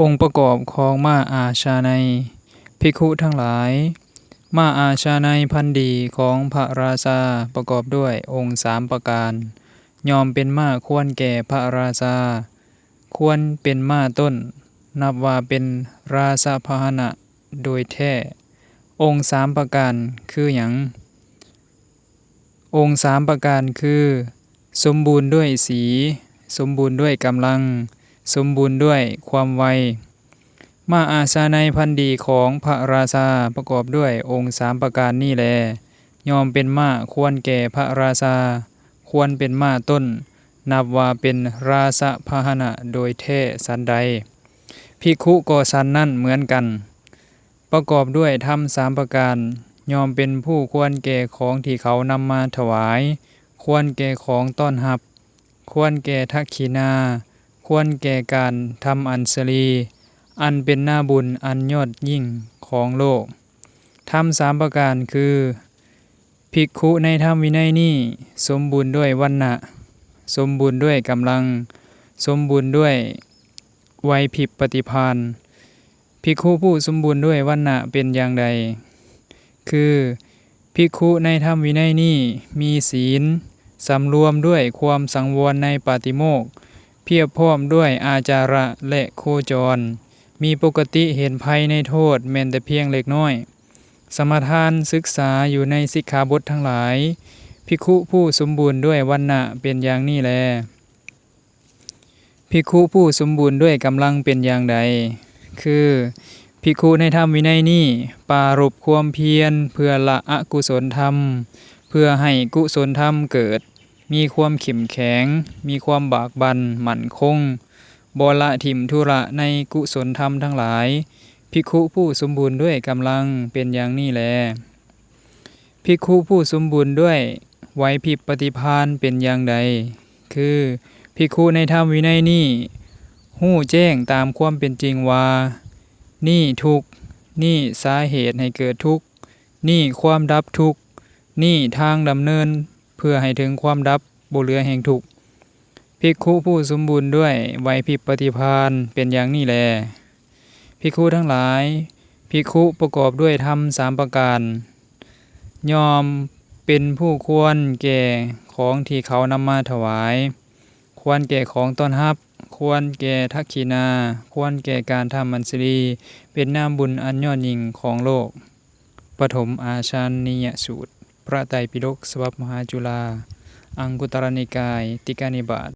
องค์ประกอบของมาอาชาในภิกขุทั้งหลาย มาอาชาในพันธีของพระราชาประกอบด้วยองค์สามประการ ยอมเป็นม้าควรแก่พระราชา ควรเป็นม้าต้น นับว่าเป็นราชพาหนะโดยแท้ องค์สามประการคือหยังองค์สามประการคือ สมบูรณ์ด้วยสี สมบูรณ์ด้วยกำลัง สมบูรณ์ด้วยความไว มาอาชาในพันธีของพระราชาประกอบด้วยองค์สามประการนี้แล ยอมเป็นมาควรแก่พระราชา ควรเป็นมาต้น นับว่าเป็นราชพาหนะโดยแท้ฉันใดภิกขุก็ฉันนั้นเหมือนกัน ประกอบด้วยธรรมสามประการยอมเป็นผู้ควรแก่ของที่เขานำมาถวาย ควรแก่ของต้อนรับ ควรแก่ทักษิณา ควรแก่การทำอัญชลี อันเป็นหน้าบุญอันยอดยิ่งของโลกธรรมสามประการคือภิกขุในธรรมวินัยนี้สมบูรณ์ด้วยวรรณะสมบูรณ์ด้วยกำลัง สมบูรณ์ด้วยไวพริบปฏิภาณภิกขุผู้สมบูรณ์ด้วยวรรณะเป็นอย่างใด คือภิกขุในธรรมวินัยนี้มีศีลสำรวมด้วยความสังวรในปาติโมกข์ เพียบพร้อมด้วยอาจาระและโคจร มีปกติเห็นภัยในโทษแม้นแต่เพียงเล็กน้อย สมทานศึกษาอยู่ในสิกขาบททั้งหลาย ภิกขุผู้สมบูรณ์ด้วยวรรณะเป็นอย่างนี้แล ภิกขุผู้สมบูรณ์ด้วยกำลังเป็นอย่างใด คือภิกขุในธรรมวินัยนี้ปรารภความเพียรเพื่อละอกุศลธรรม เพื่อให้กุศลธรรมเกิด มีความเข้มแข็ง มีความบากบั่นมั่นคงบละถิมธุระในกุศลธรรมทั้งหลาย ภิกขุผู้สมบูรณ์ด้วยกำลังเป็นอย่างนี้แล ภิกขุผู้สมบูรณ์ด้วยไหวพิบปฏิภาณเป็นอย่างใด คือภิกขุในธรรมวินัยนี้รู้แจ้งตามความเป็นจริงว่า นี้ทุกนี้สาเหตุให้เกิดทุกนี้ความดับทุกนี้ทางดำเนิน เพื่อให้ถึงความดับบ่เหลือแห่งทุกข์ภิกขุผู้สมบูรณ์ด้วยไวพิบปฏิภาณเป็นอย่างนี้แลภิกขุทั้งหลายภิกขุประกอบด้วยธรรมสามประการ ยอมเป็นผู้ควรแก่ของที่เขานำมาถวาย ควรแก่ของต้อนรับ ควรแก่ทักษิณาควรแก่การทำอัญชลีเป็นนามบุญอันยอดยิ่งของโลก ปฐมอาชานียสูตร พระไตรปิฎกสวรรคมหาจุฬา อังคุตรนิกาย ติกานิบาต